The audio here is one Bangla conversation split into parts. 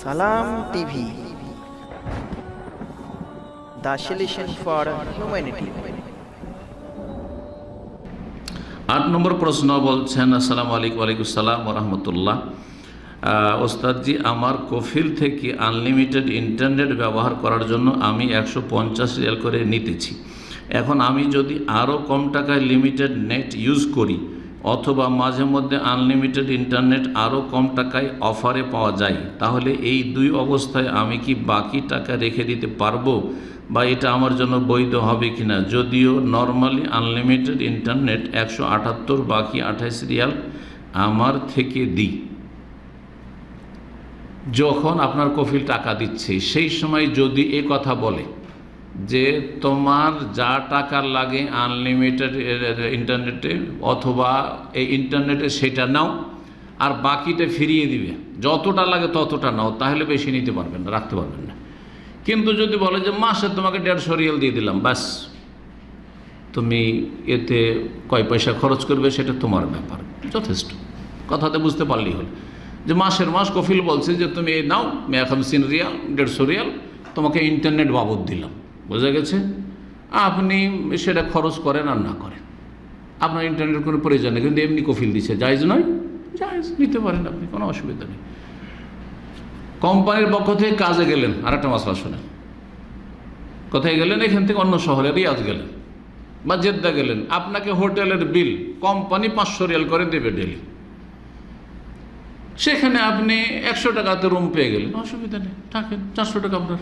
সালাম টিভি। The for humanity. আট নম্বর প্রশ্ন বলছেন, আসসালামু আলাইকুম, ওয়ালাইকুম সালাম রহমতুল্লাহ। ওস্তাদজি, আমার কফিল থেকে আনলিমিটেড ইন্টারনেট ব্যবহার করার জন্য আমি একশো পঞ্চাশ রিয়াল করে নিতেছি। এখন আমি যদি আরও কম টাকায় লিমিটেড নেট ইউজ করি অথবা মাঝে মধ্যে আনলিমিটেড ইন্টারনেট আরও কম টাকায় অফারে পাওয়া যায়, তাহলে এই দুই অবস্থায় আমি কি বাকি টাকা রেখে দিতে পারব বা এটা আমার জন্য বৈধ হবে কিনা? যদিও নর্মালি আনলিমিটেড ইন্টারনেট একশো আটাত্তর, বাকি আঠাইশ রিয়াল আমার থেকে দিই। যখন আপনার কফিল টাকা দিচ্ছে, সেই সময় যদি এ কথা বলে যে তোমার যা টাকা লাগে আনলিমিটেড ইন্টারনেটে অথবা এই ইন্টারনেটে সেটা নাও, আর বাকিটা ফিরিয়ে দিবে। যতটা লাগে ততটা নাও, তাহলে বেশি নিতে পারবেন না, রাখতে পারবেন না। কিন্তু যদি বলে যে, মাসে তোমাকে দেড়শো রিয়াল দিয়ে দিলাম, ব্যাস, তুমি এতে কয় পয়সা খরচ করবে সেটা তোমার ব্যাপার। যথেষ্ট। কথাতে বুঝতে পারলেই হল। যে মাসের মাস কফিল বলছে যে, তুমি এই নাও মেয়া খামসিন রিয়াল, দেড়শো রিয়াল তোমাকে ইন্টারনেট বাবদ দিলাম। বোঝা গেছে? আপনি সেটা খরচ করেন আর না করেন। আপনার ইন্টারনেট কোনো প্রয়োজন নেই, কিন্তু এমনি কফিল দিচ্ছে জায়জ নয়? জায়জ, নিতে পারেন আপনি, কোনো অসুবিধা নেই। কোম্পানির পক্ষ থেকে কাজে গেলেন। আর একটা মশলা শোনেন। কোথায় গেলেন? এখান থেকে অন্য শহরে রিয়াজ গেলেন। বা জেদ্দা গেলেন। আপনাকে হোটেলের বিল কোম্পানি পাঁচশো রিয়াল করে দেবে ডেলি। সেখানে আপনি একশো টাকাতে রুম পেয়ে গেলেন। অসুবিধা নেই, থাকেন। চারশো টাকা আপনার।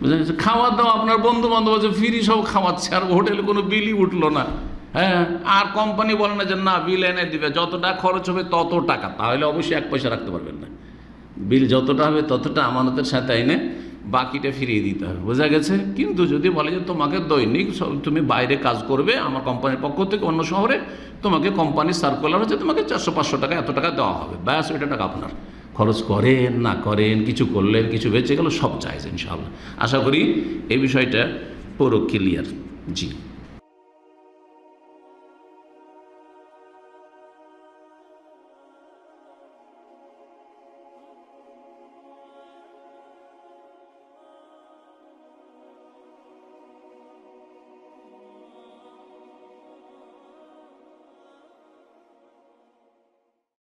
বুঝলেন? খাওয়া দাওয়া আপনার বন্ধু বান্ধব আছে, ফ্রি সব খাওয়াচ্ছে, আর হোটেলে কোনো বিলই উঠল না। হ্যাঁ? আর কোম্পানি বলে না যে, না, বিল এনে দিবে, যতটা খরচ হবে তত টাকা। তাহলে অবশ্যই এক পয়সা রাখতে পারবেন না। বিল যতটা হবে ততটা আমানতের সাথে এনে বাকিটা ফিরিয়ে দিতে হবে। বোঝা গেছে? কিন্তু যদি বলে যে, তোমাকে দৈনিক তুমি বাইরে কাজ করবে, আমার কোম্পানির পক্ষ থেকে অন্য শহরে তোমাকে কোম্পানির সার্কুলার হচ্ছে, তোমাকে চারশো পাঁচশো টাকা এত টাকা দেওয়া হবে। ব্যাস, ওইটা টাকা আপনার। খরচ করেন, না করেন, কিছু করলেন, কিছু বেঁচে গেল, সব চাইছেন ইনশাআল্লাহ। আশা করি এই বিষয়টা পুরো ক্লিয়ার জি।